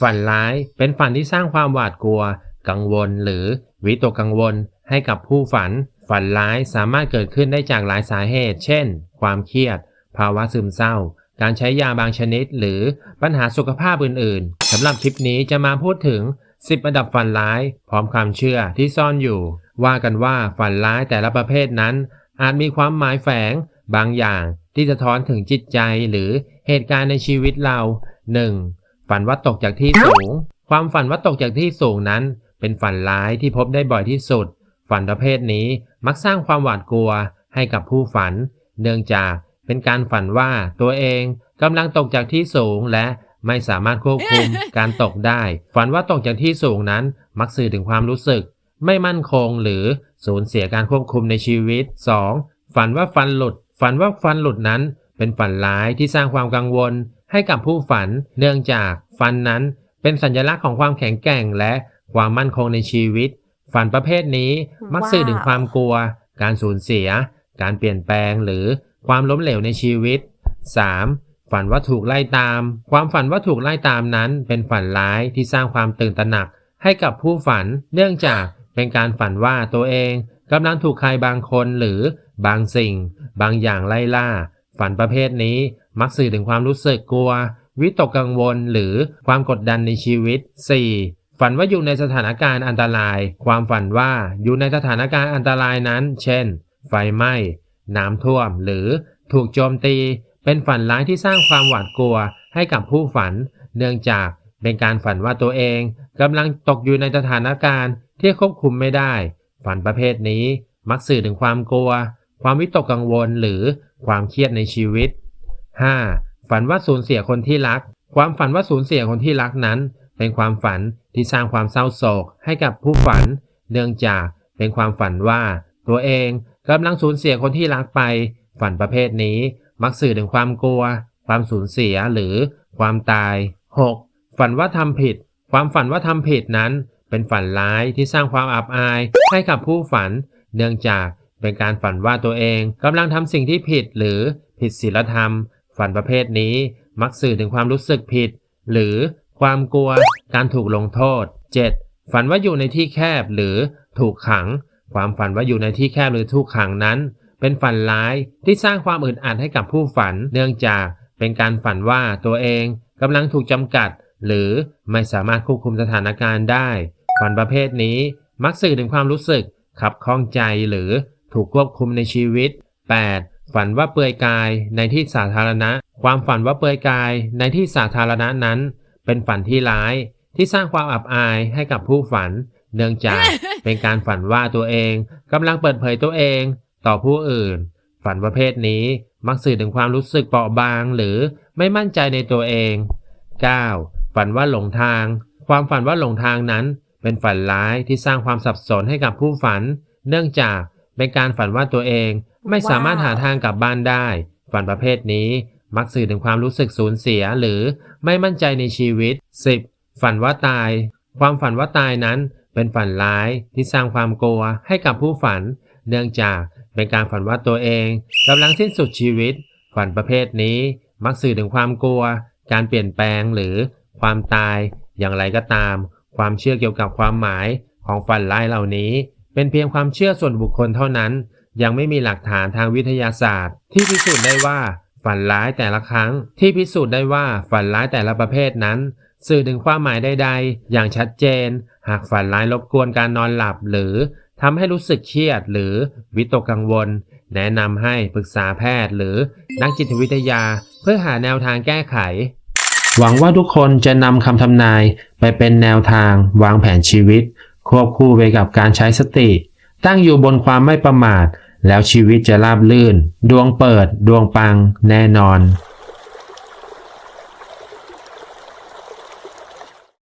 ฝันร้ายเป็นฝันที่สร้างความหวาดกลัว กังวลหรือวิตกกังวลให้กับผู้ฝัน ฝันร้ายสามารถเกิดขึ้นได้จากหลายสาเหตุ เช่น ความเครียด ภาวะซึมเศร้า การใช้ยาบางชนิด หรือปัญหาสุขภาพอื่นๆสำหรับคลิปนี้จะมาพูดถึง 10 อันดับฝันร้าย พร้อมความเชื่อที่ซ่อนอยู่ ว่ากันว่าฝันร้ายแต่ละประเภทนั้น อาจมีความหมายแฝงบางอย่างที่สะท้อนถึงจิตใจหรือเหตุการณ์ในชีวิตเรา 1. ฝันว่าตกจากที่สูง ความฝันว่าตกจากที่สูงนั้น เป็นฝันร้ายที่พบได้บ่อยที่สุด ฝันประเภทนี้มักสร้างความหวาดกลัวให้กับผู้ฝัน เนื่องจากเป็นการฝันว่าตัวเองกำลังตกจากที่สูงและไม่สามารถควบคุมการตกได้ ฝันว่าตกจากที่สูงนั้นมักสื่อถึงความรู้สึก ไม่มั่นคงหรือสูญเสียการควบคุมในชีวิต 2. ฝันว่าฟันหลุด ฝันว่าฟันหลุดนั้น เป็นฝันร้ายที่สร้างความกังวล ให้กับผู้ฝัน เนื่องจากฟันนั้นเป็นสัญลักษณ์ของความแข็งแกร่งและความมั่นคงในชีวิต ฝันประเภทนี้มักสื่อถึงความกลัว การสูญเสีย การเปลี่ยนแปลงหรือความล้มเหลวในชีวิต 3. ฝันว่าถูกไล่ตาม ความฝันว่าถูกไล่ตามนั้น เป็นฝันร้ายที่สร้างความตื่นตระหนัก ให้กับผู้ฝัน เนื่องจากเป็นการฝันว่าตัวเองกำลังถูกใครบางคนหรือบางสิ่ง บางอย่างไล่ล่า ฝันประเภทนี้ มักสื่อถึงความรู้สึกกลัว วิตกกังวล หรือความกดดันในชีวิต 4. ฝันว่าอยู่ในสถานการณ์อันตราย ความฝันว่าอยู่ในสถานการณ์อันตรายนั้น เช่น ไฟไหม้ น้ำท่วม หรือถูกโจมตี เป็นฝันร้ายที่สร้างความหวาดกลัวให้กับผู้ฝัน เนื่องจากเป็นการฝันว่าตัวเองกำลังตกอยู่ในสถานการณ์ที่ควบคุมไม่ได้ ฝันประเภทนี้มักสื่อถึงความกลัว ความวิตกกังวลหรือความเครียดในชีวิต 5. ฝันว่าสูญเสียคนที่รัก ความฝันว่าสูญเสียคนที่รักนั้น เป็นความฝันที่สร้างความเศร้าโศกให้กับผู้ฝัน เนื่องจากเป็นความฝันว่า ตัวเองกำลังสูญเสียคนที่รักไป ฝันประเภทนี้มักสื่อถึงความกลัว ความสูญเสียหรือความตาย 6. ฝันว่าทำผิด ความฝันว่าทำผิดนั้น เป็นฝันร้ายที่สร้างความอับอายให้กับผู้ฝัน เนื่องจากเป็นการฝันว่าตัวเองกำลังทำสิ่งที่ผิดหรือผิดศีลธรรม ฝันประเภทนี้มักสื่อถึงความรู้สึกผิด หรือความกลัว การถูกลงโทษ 7. ฝันว่าอยู่ในที่แคบหรือถูกขัง ความฝันว่าอยู่ในที่แคบหรือถูกขังนั้น เป็นฝันร้ายที่สร้างความอึดอัดให้กับผู้ฝัน เนื่องจากเป็นการฝันว่าตัวเองกำลังถูกจำกัด หรือไม่สามารถควบคุมสถานการณ์ได้ ฝันประเภทนี้มักสื่อถึงความรู้สึกขับข้องใจหรือถูกควบคุมในชีวิต 8. ฝันว่าเปลือยกายในที่สาธารณะ ความฝันว่าเปลือยกายในที่สาธารณะนั้น เป็นฝันที่ร้ายที่สร้างความอับอายให้กับผู้ฝัน เนื่องจากเป็นการฝันว่าตัวเองกำลังเปิดเผยตัวเองต่อผู้อื่น ฝันประเภทนี้มักสื่อถึงความรู้สึกเปราะบางหรือไม่มั่นใจในตัวเอง 9. ฝันว่าหลงทาง ความฝันว่าหลงทางนั้น เป็นฝันร้ายที่สร้างความสับสนให้กับผู้ฝัน เนื่องจากเป็นการฝันว่าตัวเอง ไม่สามารถหาทางกลับบ้านได้ ฝันประเภทนี้มักสื่อถึงความรู้สึกสูญเสียหรือไม่มั่นใจในชีวิต 10. ฝันว่าตาย ความฝันว่าตายนั้นเป็นฝันร้ายที่สร้างความกลัวให้กับผู้ฝัน เนื่องจากเป็นการฝันว่าตัวเองกำลังสิ้นสุดชีวิต ฝันประเภทนี้มักสื่อถึงความกลัว การเปลี่ยนแปลงหรือความตาย อย่างไรก็ตาม ความเชื่อเกี่ยวกับความหมายของฝันร้ายเหล่านี้ เป็นเพียงความเชื่อส่วนบุคคลเท่านั้น ยังไม่มีหลักฐานทางวิทยาศาสตร์ ที่พิสูจน์ได้ว่าฝันร้ายแต่ละครั้ง ที่พิสูจน์ได้ว่าฝันร้ายแต่ละประเภทนั้น สื่อถึงความหมายใดๆ อย่างชัดเจน หากฝันร้ายรบกวนการนอนหลับ หรือทำให้รู้สึกเครียด หรือวิตกกังวล แนะนำให้ปรึกษาแพทย์หรือนักจิตวิทยา เพื่อหาแนวทางแก้ไข หวังว่าทุกคนจะนำคำทำนายไปเป็นแนวทางวางแผนชีวิต ควบคู่ไปกับการใช้สติ ตั้งอยู่บนความไม่ประมาท แล้วชีวิตจะราบลื่น ดวงเปิด ดวงปัง แน่นอน